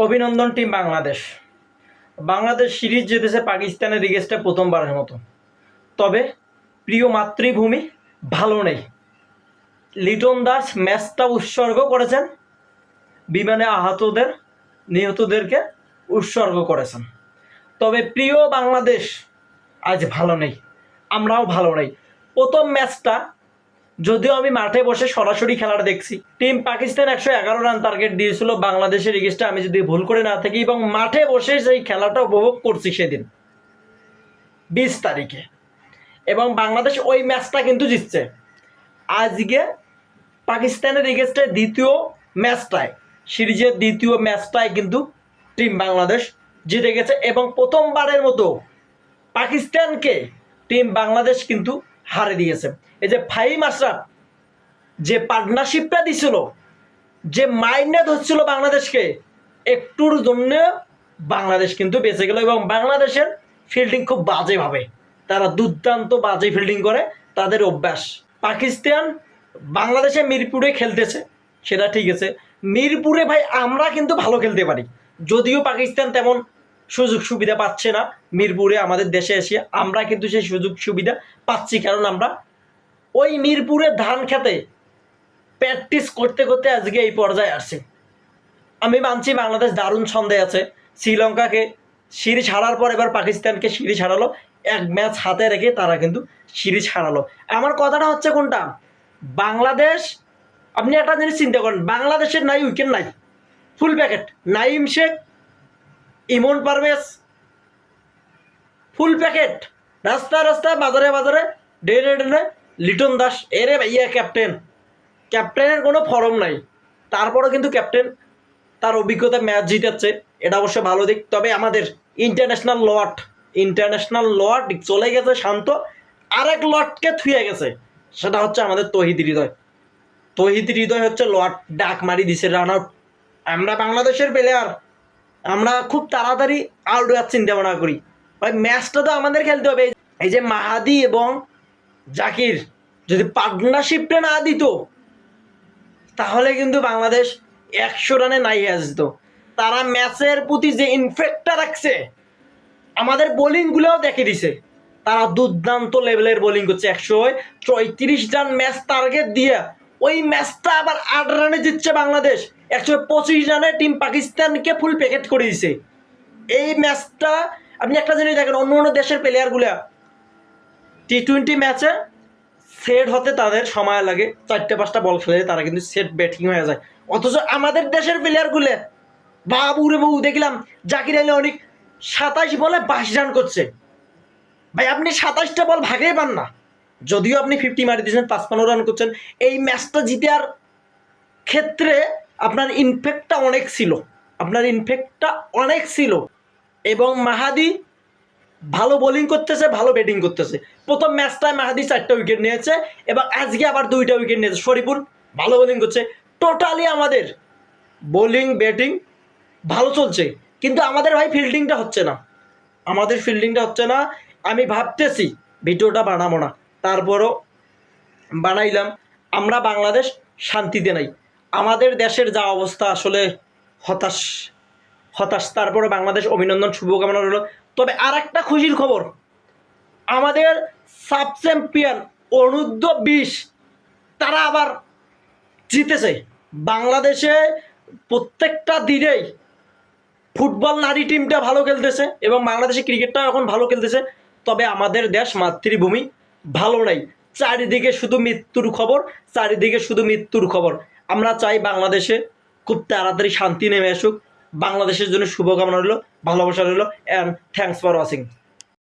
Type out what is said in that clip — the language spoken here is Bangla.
অভিনন্দন টিম বাংলাদেশ। বাংলাদেশ সিরিজ জিতেছে পাকিস্তানের রিগেস্টে প্রথমবারের মতো। তবে প্রিয় মাতৃভূমি ভালো নেই। লিটন দাস ম্যাচটা উৎসর্গ করেছেন। বিমানে আহতদের, নিহতদেরকে উৎসর্গ করেছেন। তবে প্রিয় বাংলাদেশ আজ ভালো নেই। আমরাও ভালো নেই। প্রথম ম্যাচটা যদিও আমি মাঠে বসে সরাসরি খেলাটা দেখছি। টিম পাকিস্তান একশো এগারো রান টার্গেট দিয়েছিল, বাংলাদেশের ইগেস্টে আমি যদি ভুল করে না থাকি এবং মাঠে বসে সেই খেলাটা উপভোগ করছি সেদিন, বিশ তারিখে। এবং বাংলাদেশ ওই ম্যাচটা কিন্তু জিতছে। আজকে পাকিস্তানের এগেস্টে দ্বিতীয় ম্যাচটায় সিরিজের দ্বিতীয় ম্যাচটায় কিন্তু টিম বাংলাদেশ জিতে গেছে এবং প্রথমবারের মতো পাকিস্তানকে টিম বাংলাদেশ কিন্তু হারে দিয়েছে। এই যে ফাইম আশরাফ যে পার্টনারশিপটা দিছিল, যে মাইন্ডে ধরছিল বাংলাদেশকে, একটুর জন্য বাংলাদেশ কিন্তু বেঁচে গেল এবং বাংলাদেশের ফিল্ডিং খুব বাজেভাবে। তারা দুর্দান্ত বাজে ফিল্ডিং করে, তাদের অভ্যাস। পাকিস্তান বাংলাদেশে মিরপুরে খেলতেছে, সেটা ঠিক আছে। মিরপুরে ভাই আমরা কিন্তু ভালো খেলতে পারি। যদিও পাকিস্তান তেমন সুযোগ সুবিধা পাচ্ছে না মিরপুরে আমাদের দেশে এসে। আমরা কিন্তু সেই সুযোগ সুবিধা পাচ্ছি, কারণ আমরা ওই মিরপুরে ধান খেতে প্র্যাকটিস করতে করতে আজকে এই পর্যায়ে আসছে। আমি মানছি বাংলাদেশ দারুণ ছন্দে আছে। শ্রীলঙ্কাকে সিরিজ হারার পর এবার পাকিস্তানকে সিরিজ হারালো। এক ম্যাচ হাতে রেখে তারা কিন্তু সিরিজ হারালো। আমার কথাটা হচ্ছে কোনটা? বাংলাদেশ, আপনি একটা জিনিস চিন্তা করেন, বাংলাদেশের নাই, উইকেট নাই। Full packet Naim Sheikh Emon Parvez. Full packet রাস্তায় রাস্তায় বাজারে বাজারে, ডেনে ডেনে, লিটন দাস, এরে ভাইয়া ক্যাপ্টেন ক্যাপ্টেনের কোনো ফরম নাই। তারপরও কিন্তু ক্যাপ্টেন তার অভিজ্ঞতা ম্যাচ জিতাচ্ছে এটা অবশ্য ভালো দিক। তবে আমাদের ইন্টারন্যাশনাল লট ইন্টারন্যাশনাল লট চলে গেছে শান্ত। আরেক লটকে থুয়ে গেছে। সেটা হচ্ছে আমাদের তহিদ হৃদয়। তহিদ হৃদয় হচ্ছে লট ডাক মারি দিছে রান আউট আমরা বাংলাদেশের প্লেয়ার আমরা খুব তাড়াতাড়ি আউট হওয়ার চিন্তা ভাবনা করি। ভাই ম্যাচটা তো আমাদের খেলতে হবে। এই যে মাহাদি এবং জাকির যদি পার্টনারশিপটা না দিত, তাহলে কিন্তু বাংলাদেশ একশো রানে নাই আসতো তারা ম্যাচের প্রতি যে ইনফেক্টটা রাখছে, আমাদের বোলিংগুলোও দেখে দিছে। তারা দুর্দান্ত লেভেলের বোলিং করছে। একশো চৌত্রিশ রান ম্যাচ টার্গেট দিয়ে ওই ম্যাচটা আবার আট রানে জিতছে বাংলাদেশ। একশো পঁচিশ রানে টিম পাকিস্তানকে ফুল প্যাকেট করে দিছে। এই ম্যাচটা আপনি একটা জিনিস দেখেন, অন্য অন্য দেশের প্লেয়ারগুলা টি টোয়েন্টি ম্যাচে সেট হতে তাদের সময় লাগে, চারটে পাঁচটা বল খেলে তারা কিন্তু সেট ব্যাটিং হয়ে যায়। অথচ আমাদের দেশের প্লেয়ারগুলো বাবু রে বাবু দেখলাম জাকির আলী অনেক সাতাশ বলে বাইশ রান করছে। ভাই, আপনি সাতাশটা বল ভাগেই পান না। যদিও আপনি ফিফটি মারি দিয়েছেন, পাঁচপান্ন রান করছেন, এই ম্যাচটা জিতে আর ক্ষেত্রে আপনার ইনফেক্টটা অনেক ছিল। আপনার ইনফেক্টটা অনেক ছিল। এবং মাহাদি ভালো বোলিং করতেছে, ভালো ব্যাটিং করতেছে। প্রথম ম্যাচটায় মাহাদি চারটা উইকেট নিয়েছে এবং আজকে আবার দুইটা উইকেট নিয়েছে। শরীফুল ভালো বোলিং করছে। টোটালি আমাদের বোলিং ব্যাটিং ভালো চলছে। কিন্তু আমাদের ভাই ফিল্ডিংটা হচ্ছে না। আমাদের ফিল্ডিংটা হচ্ছে না। আমি ভাবতেছি ভিডিওটা বানাবো না। তারপরও বানাইলাম। আমরা বাংলাদেশ শান্তিতে নাই। আমাদের দেশের যা অবস্থা আসলে হতাশ হতাশ তারপরে বাংলাদেশ অভিনন্দন, শুভকামনা রইল। তবে আর একটা খুশির খবর, আমাদের সাব চ্যাম্পিয়ন অনূর্ধ্ব বিশ, তারা আবার জিতেছে। বাংলাদেশে প্রত্যেকটা দিনেই ফুটবল নারী টিমটা ভালো খেলতেছে এবং বাংলাদেশে ক্রিকেটটাও এখন ভালো খেলতেছে। তবে আমাদের দেশ মাতৃভূমি ভালো নাই। চারিদিকে শুধু মৃত্যুর খবর, চারিদিকে শুধু মৃত্যুর খবর। আমরা চাই বাংলাদেশে খুব তাড়াতাড়ি শান্তি নেমে আসুক। বাংলাদেশের জন্য শুভকামনা রইল, ভালোবাসা রইল অ্যান্ড থ্যাংকস ফর ওয়াচিং